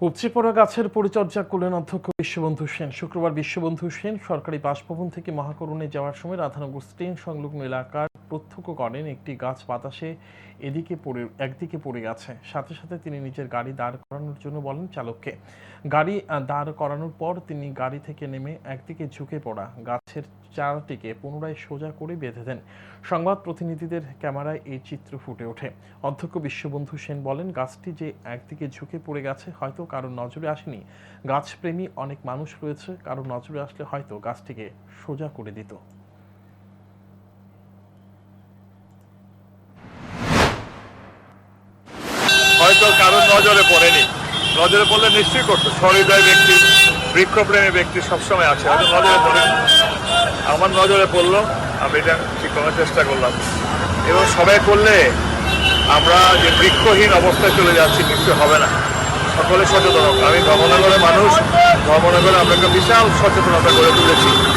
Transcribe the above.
উপচে পড়া গাছের পরিচর্যা করলেন অধ্যক্ষ বিশ্ববন্ধু সেন। শুক্রবার বিশ্ববন্ধু সেন সরকারি বাসভবন থেকে মহাকরণে যাওয়ার সময় রাধানগর স্টেন সংলগ্ন এলাকার প্রত্যক্ষ করেন, একটি গাছ বাতাসে এদিকে পড়ে, একদিকে পড়ে গেছে। সাথে সাথে তিনি নিজের গাড়ি দাঁড় করানোর জন্য বলেন চালককে। গাড়ি দাঁড় করানোর পর তিনি গাড়ি থেকে নেমে একদিকে ঝুঁকে পড়া গাছের চারাটিকে পুনরায় সোজা করে বেঁধে দেন। সংবাদ প্রতিনিধিদের ক্যামেরায় এই চিত্র ফুটে ওঠে। অধ্যক্ষ বিশ্ববন্ধু সেন বলেন, গাছটি যে একদিকে ঝুঁকে পড়ে গেছে, হয়তো কারোর নজরে আসেনি। গাছপ্রেমী অনেক মানুষ রয়েছে, কারোর নজরে আসলে হয়তো গাছটিকে সোজা করে দিত। হয়তো কারোর নজরে পড়েনি। নজরে পড়লে নিশ্চয়ই করতো। সহৃদয় ব্যক্তি, বৃক্ষপ্রেমী ব্যক্তি সবসময় আছে। হয়তো নজরে পড়েনি আমার নজরে পড়ল, আমি এটা ঠিক করার চেষ্টা করলাম। এবং সবাই করলে আমরা যে বৃক্ষহীন অবস্থায় চলে যাচ্ছি নিশ্চয় হবে না। সকলে সচেতন। আমি ধর্মনগরের মানুষ। ধর্মনগরে আমরা একটা বিশাল সচেতনতা গড়ে তুলেছি।